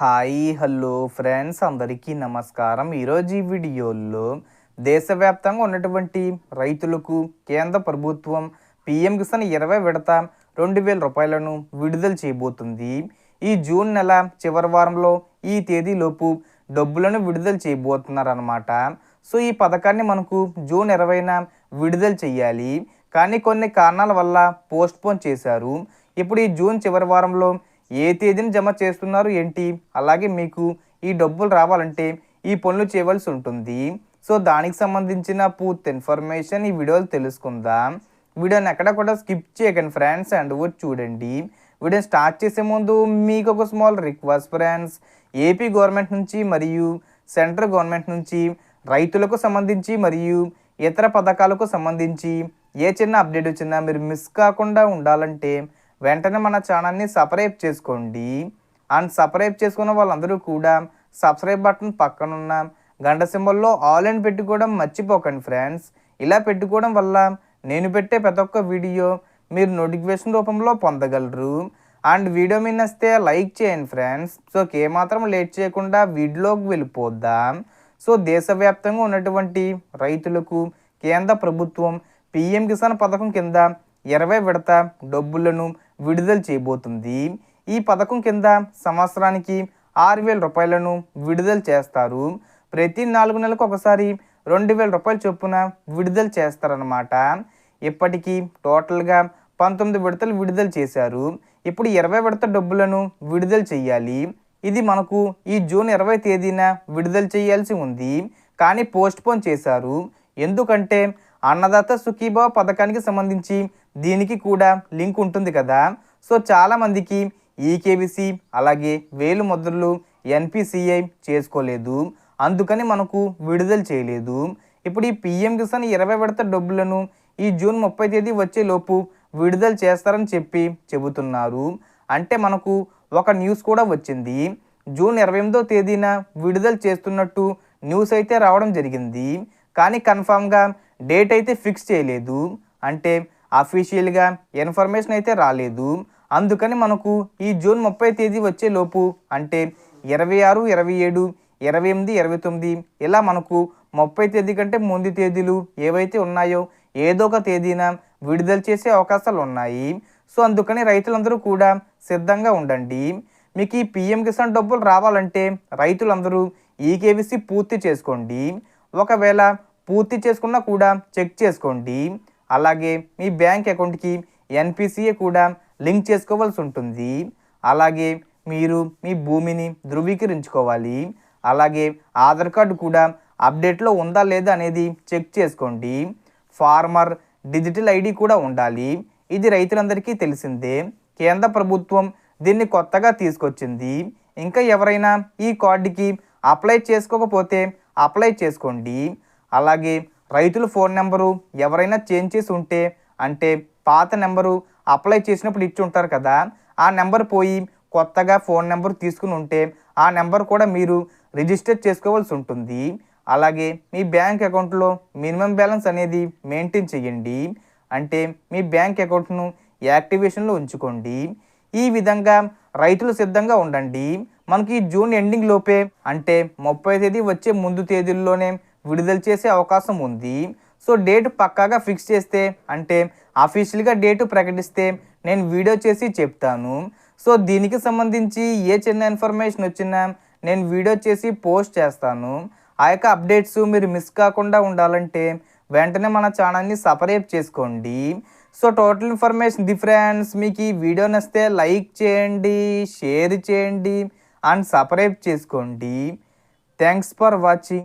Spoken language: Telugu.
Hi hello friends. అందరికీ నమస్కారం. ఈరోజు ఈ వీడియోలో దేశవ్యాప్తంగా ఉన్నటువంటి రైతులకు కేంద్ర ప్రభుత్వం పిఎం కిసాన్ ఇరవై విడత రెండు వేల రూపాయలను విడుదల చేయబోతుంది. ఈ జూన్ నెల చివరి వారంలో ఈ తేదీలోపు డబ్బులను విడుదల చేయబోతున్నారు అనమాట సో ఈ పథకాన్ని మనకు జూన్ ఇరవైన విడుదల చేయాలి. కానీ కొన్ని కారణాల వల్ల పోస్ట్పోన్ చేశారు. ఇప్పుడు ఈ జూన్ చివరి వారంలో ఏ తేదీని జమ చేస్తున్నారు ఏంటి? అలాగే మీకు ఈ డబ్బులు రావాలంటే ఈ పనులు చేయవలసి ఉంటుంది. సో దానికి సంబంధించిన పూర్తి ఇన్ఫర్మేషన్ ఈ వీడియోలో తెలుసుకుందాం. వీడియోని ఎక్కడ కూడా స్కిప్ చేయకండి ఫ్రెండ్స్ అండ్ కూడా చూడండి. వీడియో స్టార్ట్ చేసే ముందు మీకు ఒక small request friends. AP government నుంచి మరియు సెంట్రల్ గవర్నమెంట్ నుంచి రైతులకు సంబంధించి మరియు ఇతర పథకాలకు సంబంధించి ఏ చిన్న అప్డేట్ వచ్చినా మీరు మిస్ కాకుండా ఉండాలంటే వెంటనే మన ఛానల్ని సబ్స్క్రైబ్ చేసుకోండి. అండ్ సబ్స్క్రైబ్ చేసుకున్న వాళ్ళందరూ కూడా సబ్స్క్రైబ్ బటన్ పక్కనున్న గంట సింబల్లో ఆల్ అండ్ పెట్టుకోవడం మర్చిపోకండి ఫ్రెండ్స్. ఇలా పెట్టుకోవడం వల్ల నేను పెట్టే ప్రతి ఒక్క వీడియో మీరు నోటిఫికేషన్ రూపంలో పొందగలరు. అండ్ వీడియో మీద వస్తే లైక్ చేయండి ఫ్రెండ్స్. సో ఏమాత్రం లేట్ చేయకుండా వీడియోకి వెళ్ళిపోద్దాం సో దేశవ్యాప్తంగా ఉన్నటువంటి రైతులకు కేంద్ర ప్రభుత్వం పిఎం కిసాన్ పథకం కింద ఇరవై విడత డబ్బులను విడుదల చేయబోతుంది. ఈ పథకం కింద సంవత్సరానికి ఆరు వేల రూపాయలను విడుదల చేస్తారు. ప్రతి నాలుగు నెలలకు ఒకసారి రెండు వేల రూపాయల చొప్పున విడుదల చేస్తారనమాట ఇప్పటికీ టోటల్గా పంతొమ్మిది విడతలు విడుదల చేశారు. ఇప్పుడు ఇరవై విడత డబ్బులను విడుదల చేయాలి. ఇది మనకు ఈ జూన్ ఇరవై తేదీన విడుదల చేయాల్సి ఉంది. కానీ పోస్ట్పోన్ చేశారు. ఎందుకంటే అన్నదాత సుఖీభావ పథకానికి సంబంధించి దీనికి కూడా లింక్ ఉంటుంది కదా. సో చాలామందికి ఈకేబీసీ అలాగే వేలు ముద్రలు ఎన్పిసిఐ చేసుకోలేదు. అందుకని మనకు విడుదల చేయలేదు. ఇప్పుడు ఈ పిఎం కిసాన్ ఇరవై విడత డబ్బులను ఈ జూన్ ముప్పై తేదీ వచ్చేలోపు విడుదల చేస్తారని చెప్పి చెబుతున్నారు. అంటే మనకు ఒక న్యూస్ కూడా వచ్చింది. జూన్ ఇరవై ఎనిమిదో తేదీన విడుదల చేస్తున్నట్టు న్యూస్ అయితే రావడం జరిగింది. కానీ కన్ఫామ్గా డేట్ అయితే ఫిక్స్ చేయలేదు. అంటే అఫీషియల్గా ఇన్ఫర్మేషన్ అయితే రాలేదు. అందుకని మనకు ఈ జూన్ ముప్పై తేదీ వచ్చే లోపు అంటే ఇరవై ఆరు ఇరవై ఏడు ఇరవై ఎనిమిది ఇరవై తొమ్మిది ఇలా మనకు ముప్పై తేదీ కంటే ముందు తేదీలు ఏవైతే ఉన్నాయో ఏదో ఒక తేదీన విడుదల చేసే అవకాశాలు ఉన్నాయి. సో అందుకని రైతులందరూ కూడా సిద్ధంగా ఉండండి. మీకు ఈ పిఎం కిసాన్ డబ్బులు రావాలంటే రైతులందరూ ఈకేవీసీ పూర్తి చేసుకోండి. ఒకవేళ పూర్తి చేసుకున్నా కూడా చెక్ చేసుకోండి. అలాగే మీ బ్యాంక్ అకౌంట్కి ఎన్పిసిఏ కూడా లింక్ చేసుకోవాల్సి ఉంటుంది. అలాగే మీరు మీ భూమిని ధృవీకరించుకోవాలి. అలాగే ఆధార్ కార్డు కూడా అప్డేట్లో ఉందా లేదా అనేది చెక్ చేసుకోండి. ఫార్మర్ డిజిటల్ ఐడి కూడా ఉండాలి. ఇది రైతులందరికీ తెలిసిందే. కేంద్ర ప్రభుత్వం దీన్ని కొత్తగా తీసుకొచ్చింది. ఇంకా ఎవరైనా ఈ కార్డుకి అప్లై చేసుకోకపోతే అప్లై చేసుకోండి. అలాగే రైతుల ఫోన్ నెంబరు ఎవరైనా చేంజ్ చేసి ఉంటే అంటే పాత నెంబరు అప్లై చేసినప్పుడు ఇచ్చి ఉంటారు కదా ఆ నెంబర్ పోయి కొత్తగా ఫోన్ నెంబర్ తీసుకుని ఉంటే ఆ నెంబర్ కూడా మీరు రిజిస్టర్ చేసుకోవాల్సి ఉంటుంది. అలాగే మీ బ్యాంక్ అకౌంట్లో మినిమం బ్యాలెన్స్ అనేది మెయింటైన్ చేయండి. అంటే మీ బ్యాంక్ అకౌంట్ను యాక్టివేషన్లో ఉంచుకోండి. ఈ విధంగా రైతులు సిద్ధంగా ఉండండి. మనకి జూన్ ఎండింగ్ లోపే అంటే ముప్పై తేదీ వచ్చే ముందు తేదీల్లోనే విడుదల చేసే అవకాశం ఉంది. సో డేట్ పక్కాగా ఫిక్స్ చేస్తే అంటే అఫీషియల్గా డేటు ప్రకటిస్తే నేను వీడియో చేసి చెప్తాను. సో దీనికి సంబంధించి ఏ చిన్న ఇన్ఫర్మేషన్ వచ్చినా నేను వీడియో చేసి పోస్ట్ చేస్తాను. ఆ యొక్క అప్డేట్స్ మీరు మిస్ కాకుండా ఉండాలంటే వెంటనే మన ఛానల్ని సపరేట్ చేసుకోండి. సో టోటల్ ఇన్ఫర్మేషన్ డిఫరెన్స్ మీకు ఈ వీడియో నచ్చితే లైక్ చేయండి షేర్ చేయండి అండ్ సపరేట్ చేసుకోండి. Thanks for watching.